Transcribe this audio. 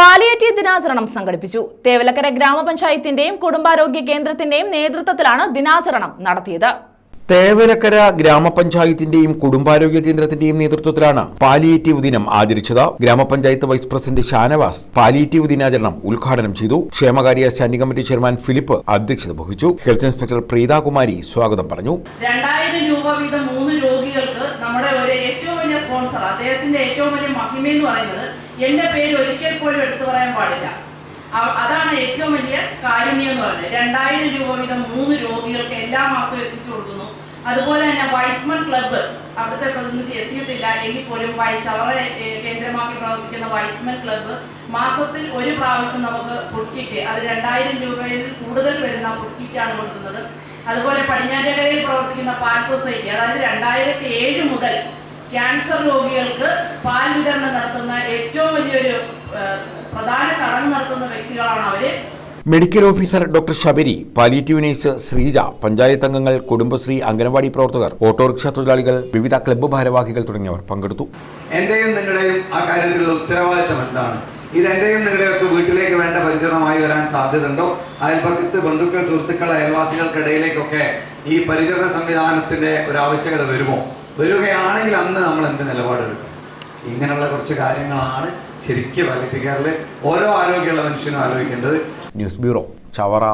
Palliative ദിനാചരണം സംഘടിപ്പിച്ചു. തേവലക്കര ഗ്രാമപഞ്ചായത്തിന്റെയും കുടുംബാരോഗ്യ കേന്ദ്രത്തിന്റെയും നേതൃത്വത്തിലാണ് ദിനാചരണം നടത്തിയത്. തേവലക്കര ഗ്രാമപഞ്ചായത്തിന്റെയും കുടുംബാരോഗ്യ കേന്ദ്രത്തിന്റെയും നേതൃത്വത്തിലാണ് പാലിയേറ്റീവ് ദിനം ആചരിച്ചത്. ഗ്രാമപഞ്ചായത്ത് വൈസ് പ്രസിഡന്റ് ഷാനവാസ് പാലിയേറ്റീവ് ദിനാചരണം ഉദ്ഘാടനം ചെയ്തു. ക്ഷേമകാര്യ സ്റ്റാൻഡിംഗ് കമ്മിറ്റി ചെയർമാൻ ഫിലിപ്പ് അധ്യക്ഷത വഹിച്ചു. ഹെൽത്ത് ഇൻസ്പെക്ടർ പ്രീതാകുമാരി സ്വാഗതം പറഞ്ഞു. രണ്ടായിരം രൂപ വീതം മൂന്ന് രോഗികൾക്ക് നമ്മുടെ സ്പോൺസർ അദ്ദേഹത്തിന്റെ ഏറ്റവും വലിയ മഹിമ എന്ന് പറയുന്നത് എന്റെ പേര് ഒരിക്കൽ പോലും എടുത്തു പറയാൻ പാടില്ല. അതാണ് ഏറ്റവും വലിയ കാരുണ്യം എന്ന് പറയുന്നത്. രണ്ടായിരം രൂപ വീതം മൂന്ന് രോഗികൾക്ക് എല്ലാ മാസവും എത്തിച്ചു കൊടുക്കുന്നു. അതുപോലെ തന്നെ വൈസ്മൻ ക്ലബ്ബ് അവിടുത്തെ പ്രതിനിധി എത്തിയിട്ടില്ല. എങ്കിൽ പോലും ചവറ കേന്ദ്രമാക്കി പ്രവർത്തിക്കുന്ന വൈസ്മൻ ക്ലബ്ബ് മാസത്തിൽ ഒരു പ്രാവശ്യം നമുക്ക് ഫുഡ് കിറ്റ് അത് രണ്ടായിരം രൂപയിൽ കൂടുതൽ വരുന്ന ഫുഡ് കിറ്റാണ് കൊടുക്കുന്നത്. അതുപോലെ പടിഞ്ഞാറ്റക്കരയിൽ പ്രവർത്തിക്കുന്ന പാൽ സൊസൈറ്റി അതായത് രണ്ടായിരത്തി ഏഴ് മുതൽ ക്യാൻസർ രോഗികൾക്ക് പാൽ വിതരണം നടത്തുന്ന ഏറ്റവും വലിയൊരു പ്രധാന ചടങ്ങ് നടത്തുന്ന വ്യക്തികളാണ് അവർ. Medical officer doctor Shabari palliative nurse Sreeja panchayat അംഗങ്ങൾ കുടുംബശ്രീ അംഗനവാടി പ്രവർത്തകർ ഓട്ടോറിക്ഷ തൊഴിലാളികൾ വിവിധ ക്ലബ്ബ് ഭാരവാഹികൾ തുടങ്ങിയവർ പങ്കെടുത്തു. എന്റെയും നിങ്ങളുടെയും ആ കാര്യത്തിലുള്ള ഉത്തരവാദിത്തം എന്താണ്? ഇത് എന്റെയും നിങ്ങളുടെയൊക്കെ വീട്ടിലേക്ക് വേണ്ട പരിചരണമായി വരാൻ സാധ്യതയുണ്ടോ? അയൽപക്കത്ത് ബന്ധുക്കൾ സുഹൃത്തുക്കൾ അയൽവാസികൾക്കിടയിലേക്കൊക്കെ ഈ പരിചരണ സംവിധാനത്തിന്റെ ഒരു ആവശ്യകത വരുമോ? വരികയാണെങ്കിൽ അന്ന് നമ്മൾ എന്ത് നിലപാടെടുക്കും? ഇങ്ങനെയുള്ള കുറച്ച് കാര്യങ്ങളാണ് ശരിക്കും പാലിറ്റി കേരളത്തിൽ ഓരോ ആരോഗ്യമുള്ള മനുഷ്യനും ആലോചിക്കേണ്ടത്. News bureau Chavara.